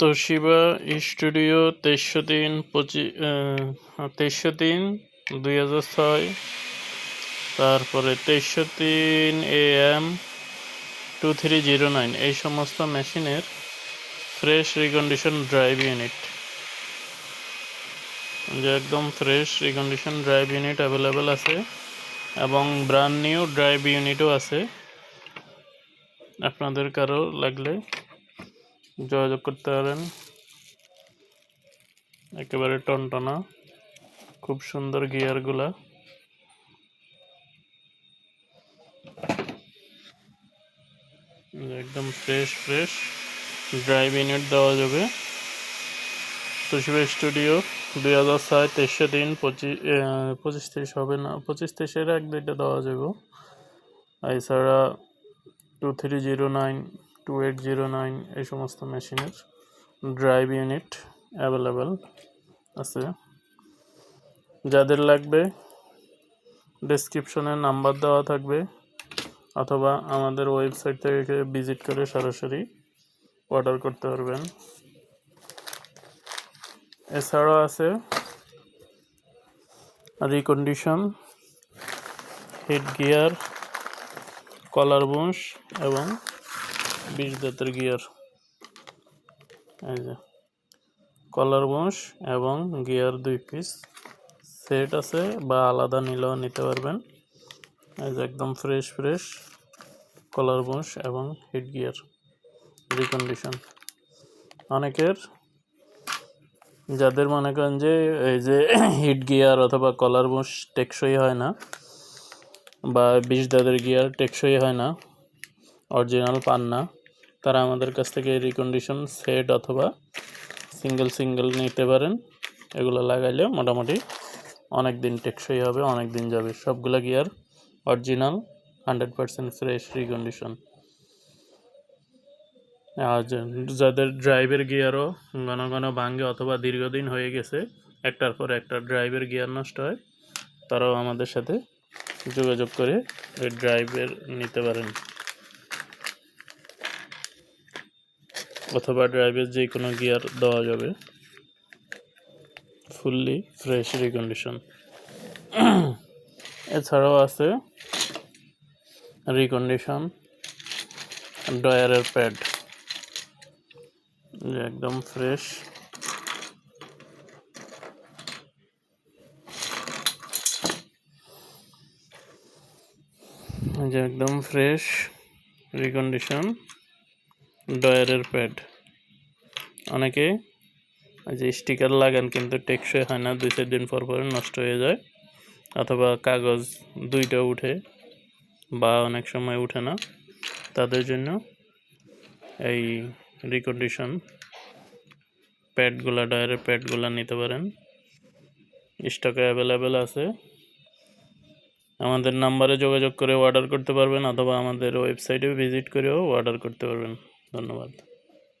Toshiba studio তেইশশো তিন পঁচি তেইশশো তিন দুই হাজার ছয়। তারপরে তেইশশো তিন A M, two three zero nine. এই সমস্ত মেশিনের ফ্রেশ রিকন্ডিশন ড্রাইভ ইউনিট। যে একদম fresh recondition drive unit available আছে এবং ব্র্যান্ড নিউ ড্রাইভ ইউনিটও আছে। আপনাদের কারও লাগলে যোগাযোগ করতে পারেন। একেবারে টনটনা, খুব সুন্দর গিয়ারগুলা। একদম ফ্রেশ ফ্রেশ ড্রাইভ ইউনিট দেওয়া যাবে। তুষিবা স্টুডিও দুই হাজার ছয়, তেইশে দিন পঁচিশ পঁচিশ হবে না, পঁচিশ তেইশের এক দুইটা দেওয়া যাবে। এছাড়া two three zero nine two eight zero nine এই সমস্ত মেশিনের ড্রাইভ ইউনিট অ্যাভেলেবেল আছে। যাদের লাগবে ডেসক্রিপশনে নাম্বার দেওয়া থাকবে অথবা আমাদের ওয়েবসাইট থেকে ভিজিট করে সরাসরি অর্ডার করতে পারবেন। এছাড়াও আছে recondition head gear, collar bush এবং বিশ দাঁতের গিয়ার। এই যে, কলার বুশ এবং গিয়ার দুই পিস সেট আছে বা আলাদা নিলেও নিতে পারবেন। এই যে, একদম ফ্রেশ ফ্রেশ কলার বুশ এবং হিট গিয়ার রিকন্ডিশন অনেকের, যাদের মনে করেন যে, এই যে হিট গিয়ার অথবা কলার বুশ টেকসই হয় না বা বিশ দাদের গিয়ার টেকসই হয় না অরিজিনাল পান না, তারা আমাদের কাছ থেকে রিকন্ডিশন সেট অথবা সিঙ্গেল সিঙ্গেল নিতে পারেন। এগুলো লাগাইলে মোটামুটি অনেক দিন টেকসই হবে অনেক দিন যাবে। সবগুলো gear original hundred percent fresh recondition আর যাদের ড্রাইভের গিয়ারও ঘন ঘন ভাঙ্গে অথবা দীর্ঘদিন হয়ে গেছে, একটার পর একটা ড্রাইভের গিয়ার নষ্ট হয়, তারাও আমাদের সাথে যোগাযোগ করে ওই ড্রাইভের নিতে পারেন। অথবা ড্রাইভের যে কোনো গিয়ার দেওয়া যাবে। ফুললি ফ্রেশ রিকন্ডিশন এছাড়াও আছে রিকন্ডিশন ডয়ারের প্যাড যে একদম ফ্রেশ যে একদম ফ্রেশ রিকন্ডিশন ডয়ারের প্যাড অনেকে যে স্টিকার লাগান কিন্তু টেকসই হয় না দুই চার দিন পর পরে নষ্ট হয়ে যায়, অথবা কাগজ দুইটা উঠে বা অনেক সময় উঠে না। তাদের জন্য এই রিকন্ডিশন প্যাডগুলা ডয়ারের প্যাডগুলা নিতে পারেন। স্টকে অ্যাভেলেবেল আছে। আমাদের নাম্বারে যোগাযোগ করে অর্ডার করতে পারবেন, অথবা আমাদের ওয়েবসাইটে ভিজিট করেও অর্ডার করতে পারবেন। ধন্যবাদ